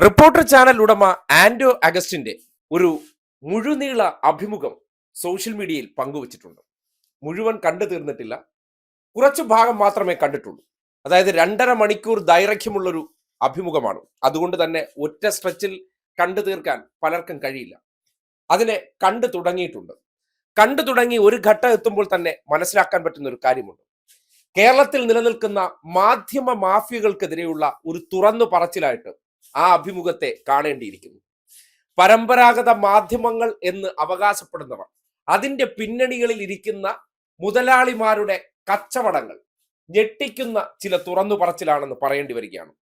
Reporter channel ഉടമ ആൻഡോ അഗസ്റ്റിന്റെ ഒരു മുഴുനീള അഭിമുഖം സോഷ്യൽ മീഡിയയിൽ പങ്കുവച്ചിട്ടുണ്ട്. മുഴുവൻ കണ്ടു തീർന്നിട്ടില്ല. കുറച്ചു ഭാഗം മാത്രമേ കണ്ടിട്ടുള്ളൂ. അതായത് രണ്ടര മണിക്കൂർ ദൈർഘ്യമുള്ളൊരു അഭിമുഖമാണ്. അതുകൊണ്ട് തന്നെ ഒറ്റ സ്ട്രെച്ചിൽ കണ്ടു തീർക്കാൻ പലർക്കും കഴിയില്ല. അതിനെ കണ്ടു തുടങ്ങിയിട്ടുണ്ട്. കണ്ടു തുടങ്ങി ഒരു ഘട്ടം എത്തുമ്പോൾ തന്നെ മനസ്സിലാക്കാൻ പറ്റുന്ന ഒരു കാര്യമുണ്ട്. കേരളത്തിൽ നിലനിൽക്കുന്ന മാധ്യമ മാഫിയകൾക്കെതിരെയുള്ള ഒരു തുറന്നു പറച്ചിലായിട്ട് ആ അഭിമുഖത്തെ കാണേണ്ടിയിരിക്കുന്നു. പരമ്പരാഗത മാധ്യമങ്ങൾ എന്ന് അവകാശപ്പെടുന്നവർ അതിന്റെ പിന്നണികളിൽ ഇരിക്കുന്ന മുതലാളിമാരുടെ കച്ചവടങ്ങൾ ഞെട്ടിക്കുന്ന ചില തുറന്നു പറച്ചിലാണെന്ന് പറയേണ്ടി വരികയാണ്.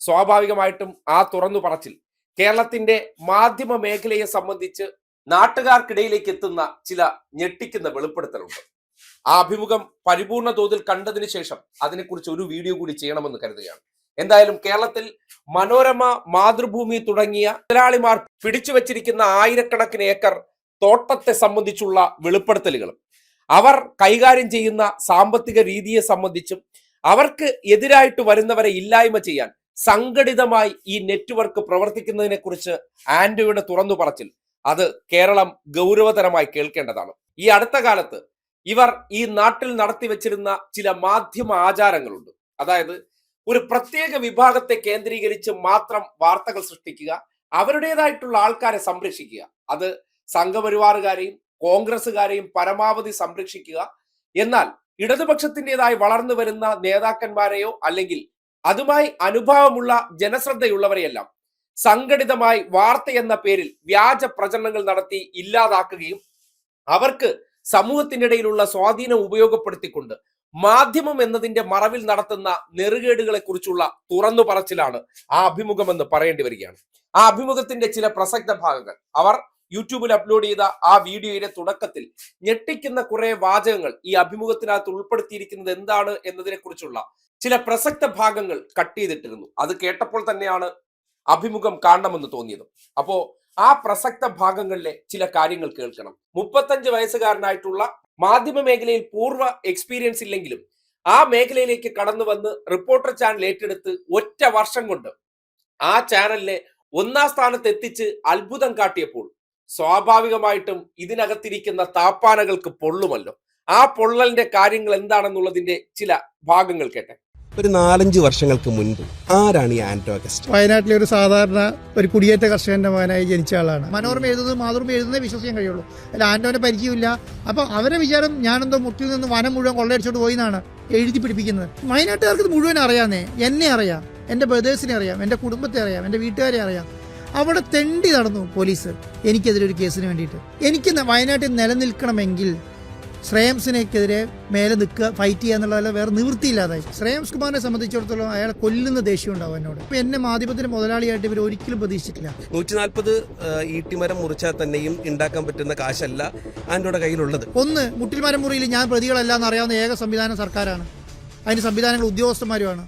സ്വാഭാവികമായിട്ടും ആ തുറന്നു പറച്ചിൽ കേരളത്തിന്റെ മാധ്യമ മേഖലയെ സംബന്ധിച്ച് നാട്ടുകാർക്കിടയിലേക്ക് എത്തുന്ന ചില ഞെട്ടിക്കുന്ന വെളിപ്പെടുത്തലുണ്ട്. ആ അഭിമുഖം പരിപൂർണ തോതിൽ കണ്ടതിന് ശേഷം അതിനെക്കുറിച്ച് ഒരു വീഡിയോ കൂടി ചെയ്യണമെന്ന് കരുതുകയാണ്. എന്തായാലും കേരളത്തിൽ മനോരമ മാതൃഭൂമി തുടങ്ങിയ മുതലാളിമാർ പിടിച്ചു വച്ചിരിക്കുന്ന ആയിരക്കണക്കിന് ഏക്കർ തോട്ടത്തെ സംബന്ധിച്ചുള്ള വെളിപ്പെടുത്തലുകളും അവർ കൈകാര്യം ചെയ്യുന്ന സാമ്പത്തിക രീതിയെ സംബന്ധിച്ചും അവർക്ക് എതിരായിട്ട് വരുന്നവരെ ഇല്ലായ്മ ചെയ്യാൻ സംഘടിതമായി ഈ നെറ്റ്വർക്ക് പ്രവർത്തിക്കുന്നതിനെ കുറിച്ച് ആന്റോയുടെ തുറന്നു പറച്ചിൽ. അത് കേരളം ഗൗരവതരമായി കേൾക്കേണ്ടതാണ്. ഈ അടുത്ത കാലത്ത് ഇവർ ഈ നാട്ടിൽ നടത്തി വച്ചിരുന്ന ചില മാധ്യമ ആചാരങ്ങളുണ്ട്. അതായത് ഒരു പ്രത്യേക വിഭാഗത്തെ കേന്ദ്രീകരിച്ച് മാത്രം വാർത്തകൾ സൃഷ്ടിക്കുക അവരുടേതായിട്ടുള്ള ആൾക്കാരെ സംരക്ഷിക്കുക. അത് സംഘപരിവാറുകാരെയും കോൺഗ്രസ്സുകാരെയും പരമാവധി സംരക്ഷിക്കുക. എന്നാൽ ഇടതുപക്ഷത്തിന്റെതായി വളർന്നു വരുന്ന നേതാക്കന്മാരെയോ അല്ലെങ്കിൽ അതുമായി അനുഭാവമുള്ള ജനശ്രദ്ധയുള്ളവരെയെല്ലാം സംഘടിതമായി വാർത്ത എന്ന പേരിൽ വ്യാജ പ്രചരണങ്ങൾ നടത്തി ഇല്ലാതാക്കുകയും അവർക്ക് സമൂഹത്തിനിടയിലുള്ള സ്വാധീനം ഉപയോഗപ്പെടുത്തിക്കൊണ്ട് മാധ്യമം എന്നതിന്റെ മറവിൽ നടത്തുന്ന നെറുകേടുകളെ കുറിച്ചുള്ള തുറന്നു പറച്ചിലാണ് ആ അഭിമുഖം എന്ന് പറയേണ്ടി വരികയാണ്. ആ അഭിമുഖത്തിന്റെ ചില പ്രസക്ത ഭാഗങ്ങൾ. അവർ യൂട്യൂബിൽ അപ്ലോഡ് ചെയ്ത ആ വീഡിയോയുടെ തുടക്കത്തിൽ ഞെട്ടിക്കുന്ന കുറെ വാചകങ്ങൾ ഈ അഭിമുഖത്തിനകത്ത് ഉൾപ്പെടുത്തിയിരിക്കുന്നത് എന്താണ് എന്നതിനെ കുറിച്ചുള്ള ചില പ്രസക്ത ഭാഗങ്ങൾ കട്ട് ചെയ്തിട്ടിരുന്നു. അത് കേട്ടപ്പോൾ തന്നെയാണ് അഭിമുഖം കാണണമെന്ന് തോന്നിയത്. അപ്പോ ആ പ്രസക്ത ഭാഗങ്ങളിലെ ചില കാര്യങ്ങൾ കേൾക്കണം. മുപ്പത്തഞ്ച് വയസ്സുകാരനായിട്ടുള്ള മാധ്യമ മേഖലയിൽ പൂർവ എക്സ്പീരിയൻസ് ഇല്ലെങ്കിലും ആ മേഖലയിലേക്ക് കടന്നു വന്ന് റിപ്പോർട്ടർ ചാനൽ ഏറ്റെടുത്ത് ഒറ്റ വർഷം കൊണ്ട് ആ ചാനലിനെ ഒന്നാം സ്ഥാനത്ത് എത്തിച്ച് അത്ഭുതം കാട്ടിയപ്പോൾ സ്വാഭാവികമായിട്ടും ഇതിനകത്തിരിക്കുന്ന താപ്പാനകൾക്ക് പൊള്ളുമല്ലോ. ആ പൊള്ളലിന്റെ കാര്യങ്ങൾ എന്താണെന്നുള്ളതിന്റെ ചില ഭാഗങ്ങൾ കേട്ടെ. ഒരു നാലഞ്ച് വർഷങ്ങൾക്ക് മുൻപ് ആരാണ് ഈ ആന്റോ അഗസ്റ്റ് വയനാട്ടിലെ ഒരു സാധാരണ ഒരു കുടിയേറ്റ കർഷകന്റെ മകനായി ജനിച്ച ആളാണ്. മനോരമ എഴുതുന്നത് മാതൃമ എഴുതുന്നേ വിശ്വസിക്കാൻ കഴിയുള്ളൂ. അല്ല ആന്റോനെ പരിചയമില്ല. അപ്പൊ അവരെ വിചാരം ഞാനെന്തോ മുട്ടിൽ നിന്ന് വനം മുഴുവൻ കൊള്ളയടിച്ചോണ്ട് പോയി എന്നാണ് എഴുതി പിടിപ്പിക്കുന്നത്. വയനാട്ടുകാർക്ക് മുഴുവൻ അറിയാന്നേ. എന്നെ അറിയാം. എന്റെ ബ്രദേഴ്സിനെ അറിയാം. എന്റെ കുടുംബത്തെ അറിയാം. എന്റെ വീട്ടുകാരെ അറിയാം. അവിടെ തെണ്ടി നടന്നു പോലീസ് എനിക്കെതിരെ ഒരു കേസിന് വേണ്ടിയിട്ട്. എനിക്ക് വയനാട്ടിൽ നിലനിൽക്കണമെങ്കിൽ ശ്രേയംസിനെതിരെ മേലെ നിൽക്കുക ഫൈറ്റ് ചെയ്യുക എന്നുള്ളതല്ല വേറെ നിവൃത്തിയില്ലാതായി. ശ്രേയംസ് കുമാറിനെ സംബന്ധിച്ചിടത്തോളം അയാളെ കൊല്ലുന്ന ദേഷ്യം ഉണ്ടാവും എന്നോട്. ഇപ്പൊ എന്നെ മാധ്യമത്തിന്റെ മുതലാളിയായിട്ട് ഇവർ ഒരിക്കലും പ്രതീക്ഷിച്ചിട്ടില്ല. നൂറ്റി നാൽപ്പത് ഈട്ടിമരം മുറിച്ചാൽ തന്നെയും ഉണ്ടാക്കാൻ പറ്റുന്ന കാശല്ല ആന്റോയുടെ കയ്യിലുള്ളത്. ഒന്ന് മുട്ടിൽമരം മുറിയിൽ ഞാൻ പ്രതികളല്ല എന്ന് അറിയാവുന്ന ഏക സംവിധാനം സർക്കാരാണ്. അതിന് സംവിധാനങ്ങൾ ഉദ്യോഗസ്ഥന്മാരുമാണ്.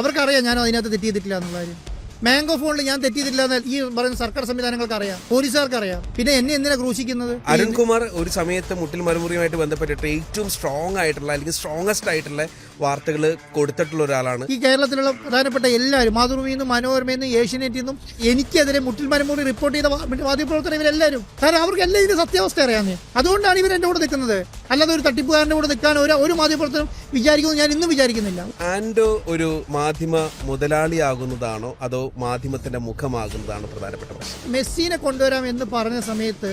അവർക്കറിയാം ഞാൻ അതിനകത്ത് തെറ്റ് ചെയ്തിട്ടില്ല എന്നുള്ള കാര്യം. മാംഗോ ഫോണിൽ ഞാൻ തെറ്റിയിട്ടില്ല ഈ പറയുന്ന സർക്കാർ സംവിധാനങ്ങൾക്ക് അറിയാം. പോലീസുകാർക്ക് അറിയാം. പിന്നെ എന്നെ എന്തിനാ ക്രൂശിക്കുന്നത്? അരുൺകുമാർ ഒരു സമയത്ത് മുട്ടിൽ മറുമുറിയുമായിട്ട് ബന്ധപ്പെട്ടിട്ട് ഏറ്റവും സ്ട്രോങ് ആയിട്ടുള്ള അല്ലെങ്കിൽ സ്ട്രോങ്ങസ്റ്റ് ആയിട്ടുള്ള വാർത്തകൾ കൊടുത്തിട്ടുള്ള ഒരാളാണ്. ഈ കേരളത്തിലുള്ള പ്രധാനപ്പെട്ട എല്ലാവരും മാതൃഭൂമിയിൽ നിന്നും മനോരമയിൽ നിന്നും ഏഷ്യനെറ്റിൽ നിന്നും എനിക്കെതിരെ മുട്ടിൽ മരമൂറി റിപ്പോർട്ട് ചെയ്ത മാധ്യമപ്രവർത്തകർ ഇവരെല്ലാവരും. കാരണം അവർക്ക് എല്ലാം ഇതിന്റെ സത്യാവസ്ഥ അറിയാമെന്നേ. അതുകൊണ്ടാണ് ഇവർ എന്റെ കൂടെ നിൽക്കുന്നത്. അല്ലാതെ ഒരു തട്ടിപ്പുകാരന്റെ കൂടെ നിൽക്കാൻ ഒരു ഒരു മാധ്യമപ്രവർത്തനം വിചാരിക്കുന്നു ഞാൻ ഇന്നും വിചാരിക്കുന്നില്ല. ആൻഡോ ഒരു മാധ്യമ മുതലാളിയാകുന്നതാണോ അതോ മാധ്യമത്തിന്റെ മുഖമാകുന്നതാണ് പ്രധാനപ്പെട്ട പ്രശ്നം. മെസ്സിനെ കൊണ്ടുവരാം എന്ന് പറഞ്ഞ സമയത്ത്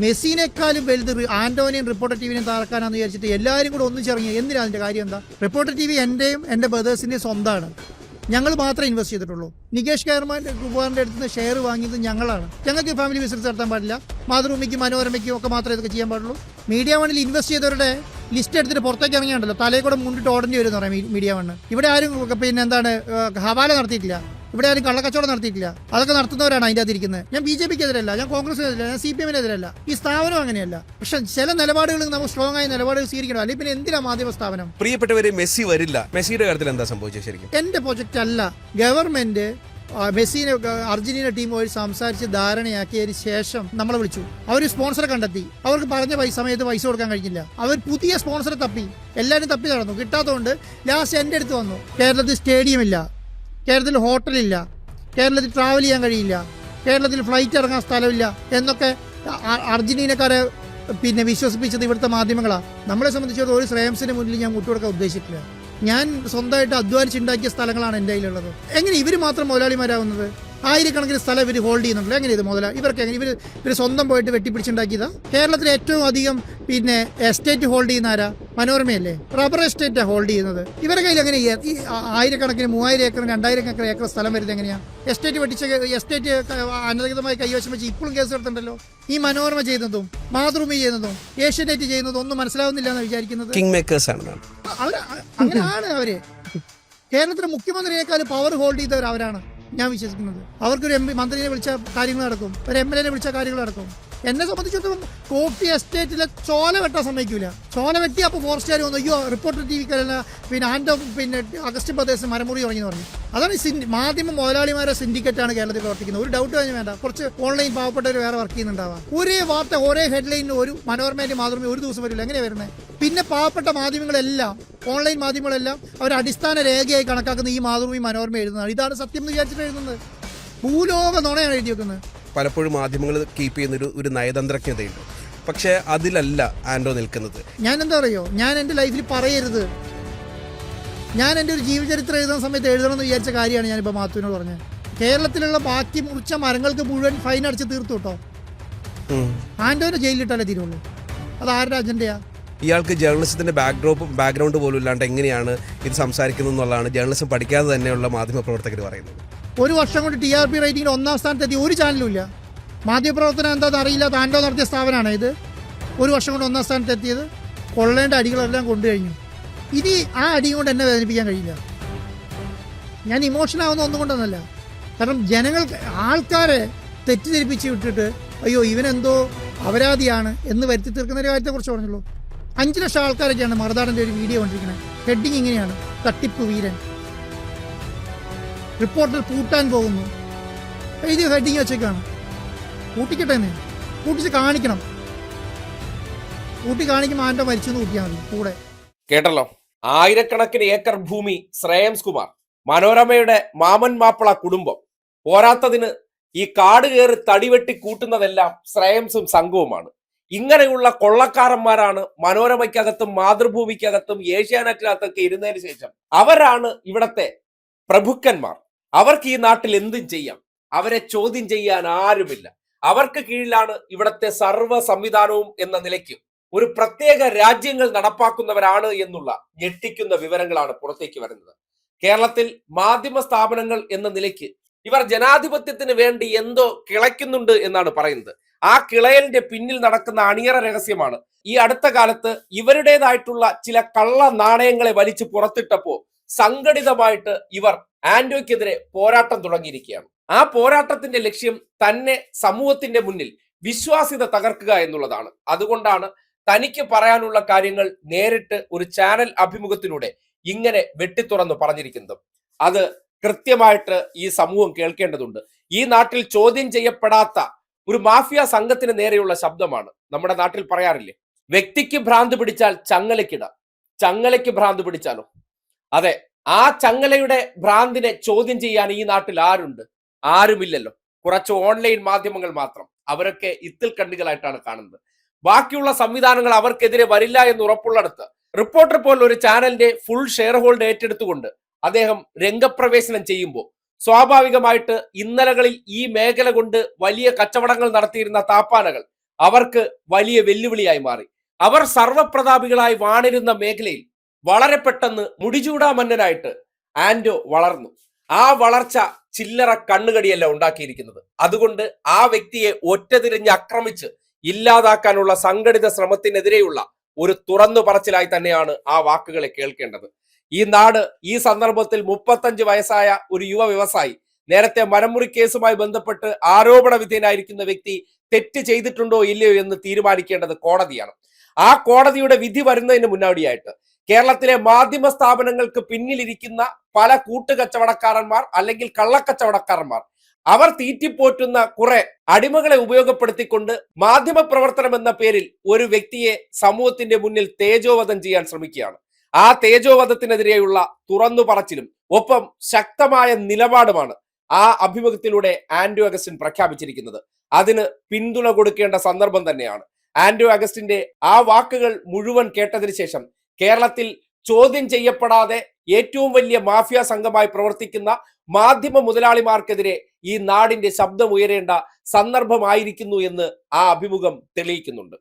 മെസ്സിനേക്കാളും വലുത് ആന്റോണിയും റിപ്പോർട്ടർ വിനെ തകർക്കാനാന്ന് വിചാരിച്ചിട്ട് എല്ലാവരും കൂടെ ഒന്നിച്ചിറങ്ങി. എന്തിനാ അതിന്റെ കാര്യം എന്താ? റിപ്പോർട്ടർ ടി വി എന്റെയും എന്റെ ബ്രദേഴ്സിന്റെയും സ്വന്തമാണ് ഞങ്ങൾ മാത്രമേ ഇൻവെസ്റ്റ് ചെയ്തിട്ടുള്ളൂ. നികേഷ് കയർമാന്റെ കുമാറിന്റെ അടുത്ത് നിന്ന് ഷെയർ വാങ്ങിയത് ഞങ്ങളാണ്. ഞങ്ങൾക്ക് ഫാമിലി ബിസിനസ് നടത്താൻ പാടില്ല. മാതൃഭൂമിക്കും മനോരമയ്ക്കും ഒക്കെ മാത്രമേ ഇതൊക്കെ ചെയ്യാൻ പാടുള്ളൂ. മീഡിയ വണ്ണിൽ ഇൻവെസ്റ്റ് ചെയ്തവരുടെ ലിസ്റ്റ് എടുത്തിട്ട് പുറത്തേക്ക് ഇറങ്ങിയാണ്ടല്ലോ. തലയിൽ കൂടെ മുണ്ടിട്ട് ഓടേണ്ടി വരും എന്ന് പറയാം മീഡിയ വണ്ണ്. ഇവിടെ ആരും പിന്നെ എന്താണ് ഹവാല നടത്തിയിട്ടില്ല. ഇവിടെ ആരും കള്ളക്കച്ചവടം നടത്തിയിട്ടില്ല. അതൊക്കെ നടത്തുന്നവരാണ് അതിന്റെ അകത്ത് ഇരിക്കുന്നത് ഞാൻ ബി ജെ പിക്ക് എതിരല്ല ഞാൻ കോൺഗ്രസിനെതിരല്ല ഞാൻ സി പി എമ്മിനെതിരല്ല. ഈ സ്ഥാപനം അങ്ങനെയല്ല. പക്ഷെ ചില നിലപാടുകൾ നമുക്ക് സ്ട്രോങ് ആയ നിലപാടുകൾ സ്വീകരിക്കണം. അല്ലെങ്കിൽ പിന്നെ എന്തിനാ മാധ്യമ സ്ഥാപനം? പ്രിയപ്പെട്ടവരെ മെസ്സി വരില്ല. മെസ്സിയുടെ കാര്യത്തിൽ എന്താ സംഭവിച്ചത് ശരിക്കും? എന്റെ പ്രൊജക്റ്റ് അല്ല. ഗവൺമെന്റ് മെസ്സിനെ അർജന്റീന ടീമുമായി സംസാരിച്ച് ധാരണയാക്കിയതിന് ശേഷം നമ്മളെ വിളിച്ചു. അവർ സ്പോൺസറെ കണ്ടെത്തി. അവർക്ക് പറഞ്ഞ പൈസ സമയത്ത് പൈസ കൊടുക്കാൻ കഴിഞ്ഞില്ല. അവർ പുതിയ സ്പോൺസറെ തപ്പി. എല്ലാവരും തപ്പി നടന്നു. കിട്ടാത്തതുകൊണ്ട് ലാസ്റ്റ് എന്റെ അടുത്ത് വന്നു. കേരളത്തിൽ സ്റ്റേഡിയം ഇല്ല. കേരളത്തിൽ ഹോട്ടലില്ല. കേരളത്തിൽ ട്രാവൽ ചെയ്യാൻ കഴിയില്ല. കേരളത്തിൽ ഫ്ലൈറ്റ് ഇറങ്ങാൻ സ്ഥലമില്ല എന്നൊക്കെ അർജന്റീനക്കാരെ പിന്നെ വിശ്വസിപ്പിച്ചത് ഇവിടുത്തെ മാധ്യമങ്ങളാണ് നമ്മളെ സംബന്ധിച്ചിടത്തോളം ഒരു ശ്രേയംസിന് മുന്നിൽ ഞാൻ മുട്ടുകൊടുക്കാൻ ഉദ്ദേശിക്കില്ല ഞാൻ സ്വന്തമായിട്ട് അധ്വാനിച്ചുണ്ടാക്കിയ സ്ഥലങ്ങളാണ് എന്റെ കയ്യിലുള്ളത്. എങ്ങനെ ഇവർ മാത്രം മുതലാളിമാരാവുന്നത് ആയിരക്കണക്കിന് സ്ഥലം ഇവർ ഹോൾഡ് ചെയ്യുന്നുണ്ടല്ലോ. എങ്ങനെ ഇത് മുതല? ഇവർക്ക് എങ്ങനെ? ഇവർ ഇവർ സ്വന്തം പോയിട്ട് വെട്ടിപ്പിടിച്ചുണ്ടാക്കിയതാ? കേരളത്തിൽ ഏറ്റവും അധികം പിന്നെ എസ്റ്റേറ്റ് ഹോൾഡ് ചെയ്യുന്ന ആരാ? മനോരമയല്ലേ? റബ്ബർ എസ്റ്റേറ്റാണ് ഹോൾഡ് ചെയ്യുന്നത്. ഇവരുടെ കയ്യിൽ എങ്ങനെ ഈ- ആയിരക്കണക്കിന് മൂവായിരം ഏക്കർ രണ്ടായിരം ഏക്കർ ഏക്കർ സ്ഥലം വരുന്നത് എങ്ങനെയാ? എസ്റ്റേറ്റ് വെട്ടിച്ച എസ്റ്റേറ്റ് അനധികൃതമായി കൈവശം വെച്ച് ഇപ്പോഴും കേസ് എടുത്തിട്ടുണ്ടല്ലോ ഈ മനോരമ ചെയ്യുന്നതും മാതൃഭൂമി ചെയ്യുന്നതും ഏഷ്യനെറ്റ് ചെയ്യുന്നതും ഒന്നും മനസ്സിലാവുന്നില്ല എന്ന് വിചാരിക്കുന്നത്? കിങ് മേക്കേഴ്സ് ആണ് മാം. അവർ അങ്ങനെയാണ് അവർ. കേരളത്തിലെ മുഖ്യമന്ത്രിയേക്കാൾ പവർ ഹോൾഡ് ചെയ്തവർ അവരാണ്. ഞാൻ വിശ്വസിക്കുന്നത്. അവർക്കൊരു എം പി മന്ത്രിയെ വിളിച്ച കാര്യങ്ങൾ നടക്കും. ഒരു എം എൽ എനെ വിളിച്ച കാര്യങ്ങൾ നടക്കും. എന്നെ സംബന്ധിച്ചിടത്തോളം കോഫി എസ്റ്റേറ്റിലെ ചോല വെട്ടാൻ സമ്മതിക്കൂല. ചോല വെട്ടി അപ്പോൾ ഫോറസ്റ്റുകാർ വന്നു അയ്യോ റിപ്പോർട്ടർ ടി വിക്കല്ല പിന്നെ ആൻഡ് പിന്നെ അഗസ്റ്റ് പ്രദേശം മരമുറി തുടങ്ങി പറഞ്ഞു. അതാണ് സിൻ- മാധ്യമ മുതലാളിമാരെ സിൻഡിക്കേറ്റാണ് കേരളത്തിൽ പ്രവർത്തിക്കുന്നത്. ഒരു ഡൗട്ട് കഴിഞ്ഞ് വേണ്ട. കുറച്ച് ഓൺലൈൻ പാവപ്പെട്ടവർ വേറെ വർക്ക് ചെയ്യുന്നുണ്ടാവാം. ഒരേ വാർത്ത ഒരേ ഹെഡ്ലൈനിന് ഒരു മനോരമയുടെ മാത്രമേ ഒരു ദിവസം വരില്ല. എങ്ങനെ വരുന്നത് പിന്നെ പാവപ്പെട്ട മാധ്യമങ്ങളെല്ലാം ഓൺലൈൻ മാധ്യമങ്ങളെല്ലാം അവർ അടിസ്ഥാന രേഖയായി കണക്കാക്കുന്ന ഈ മാതൃഭൂമി മനോരമ എഴുതുന്നതാണ്. ഇതാണ് സത്യം എന്ന് വിചാരിച്ചിട്ട് എഴുതുന്നത്. ഭൂലോക നുണയാണ് എഴുതി വെക്കുന്നത്. പലപ്പോഴും മാധ്യമങ്ങൾ കീപ്പ് ചെയ്യുന്ന ഒരു ഒരു നയതന്ത്രജ്ഞതയുണ്ട്. പക്ഷെ അതിലല്ല ആൻഡോ നിൽക്കുന്നത്. ഞാൻ എന്താ പറയുക ഞാൻ എന്റെ ലൈഫിൽ പറയരുത്. ഞാൻ എന്റെ ഒരു ജീവചരിത്രം എഴുതുന്ന സമയത്ത് എഴുതണം എന്ന് വിചാരിച്ച കാര്യമാണ് ഞാനിപ്പോൾ മാത്തുവിനോട് പറഞ്ഞത്. കേരളത്തിലുള്ള ബാക്കി മുറിച്ച മരങ്ങൾക്ക് മുഴുവൻ ഫൈൻ അടിച്ച് തീർത്തു കേട്ടോ. ആൻഡോനെ ജയിലിലിട്ടാലേ തീരുള്ളൂ. അത് ആരുടെ അജണ്ടയാ ഇയാൾക്ക് ജേർണലിസത്തിന്റെ ബാക്ക്ഡ്രോപ്പ് ബാക്ക്ഗ്രൗണ്ട് പോലും ഇല്ലാണ്ട് എങ്ങനെയാണ് ഇത് സംസാരിക്കുന്നത് എന്നുള്ളതാണ് ജേർണലിസം പഠിക്കാതെ തന്നെയുള്ള മാധ്യമ പ്രവർത്തകർ പറയുന്നത്. ഒരു വർഷം കൊണ്ട് ടി ആർ പി റേറ്റിംഗിൽ ഒന്നാം സ്ഥാനത്തെത്തി. ഒരു ചാനലും ഇല്ല. മാധ്യമപ്രവർത്തനം എന്താണെന്ന് അറിയില്ല താൻഡോ നടത്തിയ സ്ഥാപനമാണ് ഇത്. ഒരു വർഷം കൊണ്ട് ഒന്നാം സ്ഥാനത്തെത്തിയത്. കൊള്ളേണ്ട അടികളെല്ലാം കൊണ്ടു കഴിഞ്ഞു. ഇനി ആ അടി കൊണ്ട് എന്നെ വേദനിപ്പിക്കാൻ കഴിയില്ല. ഞാൻ ഇമോഷൻ ആവുന്ന ഒന്നും കൊണ്ടൊന്നല്ല. കാരണം ജനങ്ങൾ ആൾക്കാരെ തെറ്റിദ്ധരിപ്പിച്ച് വിട്ടിട്ട് അയ്യോ ഇവനെന്തോ അപരാധിയാണ് എന്ന് വരുത്തി തീർക്കുന്ന ഒരു കാര്യത്തെക്കുറിച്ച് പറഞ്ഞുള്ളൂ. അഞ്ച് ലക്ഷം ആൾക്കാരൊക്കെയാണ് മറുനാടന്റെ ഒരു വീഡിയോ കണ്ടിരിക്കുന്നത്. ഹെഡിങ് ഇങ്ങനെയാണ്. തട്ടിപ്പ് വീരൻ. റിപ്പോർട്ടർ പൂട്ടാൻ പോകുന്നു. എഴുതി ഹെഡിങ് വെച്ചേക്കാണ്. പൂട്ടിക്കട്ടെ എന്ന്. പൂട്ടിച്ച് കാണിക്കണം. പൂട്ടി കാണിക്കുമ്പോൾ ആന്റെ മരിച്ചു കൂട്ടിയാൽ മതി. കൂടെ. കേട്ടല്ലോ? ആയിരക്കണക്കിന് ഏക്കർ ഭൂമി ശ്രേയംസ് കുമാർ മനോരമയുടെ മാമൻ മാപ്പിള കുടുംബം. പോരാത്തതിന് ഈ കാട് കയറി തടിവെട്ടി കൂട്ടുന്നതെല്ലാം ശ്രേയംസും സംഘവുമാണ്. ഇങ്ങനെയുള്ള കൊള്ളക്കാരന്മാരാണ് മനോരമയ്ക്കകത്തും മാതൃഭൂമിക്കകത്തും ഏഷ്യാനെറ്റിനകത്തൊക്കെ ഇരുന്നതിന് ശേഷം. അവരാണ് ഇവിടത്തെ പ്രഭുക്കന്മാർ. അവർക്ക് ഈ നാട്ടിൽ എന്തും ചെയ്യാം. അവരെ ചോദ്യം ചെയ്യാൻ ആരുമില്ല. അവർക്ക് കീഴിലാണ് ഇവിടത്തെ സർവ സംവിധാനവും എന്ന നിലയ്ക്ക് ഒരു പ്രത്യേക രാജ്യങ്ങൾ നടപ്പാക്കുന്നവരാണ് എന്നുള്ള ഞെട്ടിക്കുന്ന വിവരങ്ങളാണ് പുറത്തേക്ക് വരുന്നത്. കേരളത്തിൽ മാധ്യമ സ്ഥാപനങ്ങൾ എന്ന നിലയ്ക്ക് ഇവർ ജനാധിപത്യത്തിന് വേണ്ടി എന്തോ കിളയ്ക്കുന്നുണ്ട് എന്നാണ് പറയുന്നത്. ആ കിളയലിന്റെ പിന്നിൽ നടക്കുന്ന അണിയറ രഹസ്യമാണ്. ഈ അടുത്ത കാലത്ത് ഇവരുടേതായിട്ടുള്ള ചില കള്ള നാണയങ്ങളെ വലിച്ചു പുറത്തിട്ടപ്പോ സംഘടിതമായിട്ട് ഇവർ ആന്റോയ്ക്കെതിരെ പോരാട്ടം തുടങ്ങിയിരിക്കുകയാണ്. ആ പോരാട്ടത്തിന്റെ ലക്ഷ്യം തന്നെ സമൂഹത്തിന്റെ മുന്നിൽ വിശ്വാസ്യത തകർക്കുക എന്നുള്ളതാണ്. അതുകൊണ്ടാണ് തനിക്ക് പറയാനുള്ള കാര്യങ്ങൾ നേരിട്ട് ഒരു ചാനൽ അഭിമുഖത്തിലൂടെ ഇങ്ങനെ വെട്ടിത്തുറന്ന് പറഞ്ഞിരിക്കുന്നത്. അത് കൃത്യമായിട്ട് ഈ സമൂഹം കേൾക്കേണ്ടതുണ്ട്. ഈ നാട്ടിൽ ചോദ്യം ചെയ്യപ്പെടാത്ത ഒരു മാഫിയ സംഘത്തിന് നേരെയുള്ള ശബ്ദമാണ് നമ്മുടെ നാട്ടിൽ പറയാറില്ലേ? വ്യക്തിക്ക് ഭ്രാന്ത് പിടിച്ചാൽ ചങ്ങലയ്ക്കിട ചങ്ങലയ്ക്ക് ഭ്രാന്ത് പിടിച്ചാലോ? അതെ ആ ചങ്ങലയുടെ ഭ്രാന്തിനെ ചോദ്യം ചെയ്യാൻ ഈ നാട്ടിൽ ആരുണ്ട്? ആരുമില്ലല്ലോ. കുറച്ച് ഓൺലൈൻ മാധ്യമങ്ങൾ മാത്രം. അവരൊക്കെ ഇത്തിൽ കണ്ണികളായിട്ടാണ് കാണുന്നത്. ബാക്കിയുള്ള സംവിധാനങ്ങൾ അവർക്കെതിരെ വരില്ല എന്ന് ഉറപ്പുള്ളിടത്ത് റിപ്പോർട്ടർ പോലുള്ള ഒരു ചാനലിന്റെ ഫുൾ ഷെയർ ഹോൾഡ് ഏറ്റെടുത്തുകൊണ്ട് അദ്ദേഹം രംഗപ്രവേശനം ചെയ്യുമ്പോൾ സ്വാഭാവികമായിട്ട് ഇന്നലകളിൽ ഈ മേഖല കൊണ്ട് വലിയ കച്ചവടങ്ങൾ നടത്തിയിരുന്ന താപ്പാനകൾ അവർക്ക് വലിയ വെല്ലുവിളിയായി മാറി. അവർ സർവപ്രതാപികളായി വാണിരുന്ന മേഖലയിൽ വളരെ പെട്ടെന്ന് മുടിചൂടാമന്നനായിട്ട് ആൻഡോ വളർന്നു. ആ വളർച്ച ചില്ലറ കണ്ണുകടിയല്ല ഉണ്ടാക്കിയിരിക്കുന്നത്. അതുകൊണ്ട് ആ വ്യക്തിയെ ഒറ്റതിരിഞ്ഞ് ആക്രമിച്ച് ഇല്ലാതാക്കാനുള്ള സംഘടിത ശ്രമത്തിനെതിരെയുള്ള ഒരു തുറന്നു പറച്ചിലായി തന്നെയാണ് ആ വാക്കുകളെ കേൾക്കേണ്ടത്. ഈ നാട് ഈ സന്ദർഭത്തിൽ മുപ്പത്തഞ്ച് വയസ്സായ ഒരു യുവ വ്യവസായി നേരത്തെ മരമുറി കേസുമായി ബന്ധപ്പെട്ട് ആരോപണ വിധേയനായിരിക്കുന്ന വ്യക്തി തെറ്റ് ചെയ്തിട്ടുണ്ടോ ഇല്ലയോ എന്ന് തീരുമാനിക്കേണ്ടത് കോടതിയാണ്. ആ കോടതിയുടെ വിധി വരുന്നതിന് മുന്നോടിയായിട്ട് കേരളത്തിലെ മാധ്യമ സ്ഥാപനങ്ങൾക്ക് പിന്നിലിരിക്കുന്ന പല കൂട്ടുകച്ചവടക്കാരന്മാർ അല്ലെങ്കിൽ കള്ളക്കച്ചവടക്കാരന്മാർ അവർ തീറ്റിപ്പോറ്റുന്ന കുറെ അടിമകളെ ഉപയോഗപ്പെടുത്തിക്കൊണ്ട് മാധ്യമ പ്രവർത്തനം എന്ന പേരിൽ ഒരു വ്യക്തിയെ സമൂഹത്തിന്റെ മുന്നിൽ തേജോവധം ചെയ്യാൻ ശ്രമിക്കുകയാണ്. ആ തേജോവധത്തിനെതിരെയുള്ള തുറന്നു പറച്ചിലും ഒപ്പം ശക്തമായ നിലപാടുമാണ് ആ അഭിമുഖത്തിലൂടെ ആൻഡ്രൂ അഗസ്റ്റിൻ പ്രഖ്യാപിച്ചിരിക്കുന്നത്. അതിന് പിന്തുണ കൊടുക്കേണ്ട സന്ദർഭം തന്നെയാണ്. ആൻഡ്രൂ അഗസ്റ്റിന്റെ ആ വാക്കുകൾ മുഴുവൻ കേട്ടതിന് ശേഷം കേരളത്തിൽ ചോദ്യം ചെയ്യപ്പെടാതെ ഏറ്റവും വലിയ മാഫിയ സംഘമായി പ്രവർത്തിക്കുന്ന മാധ്യമ മുതലാളിമാർക്കെതിരെ ഈ നാടിന്റെ ശബ്ദം ഉയരേണ്ട സന്ദർഭമായിരിക്കുന്നു എന്ന് ആ അഭിമുഖം തെളിയിക്കുന്നുണ്ട്.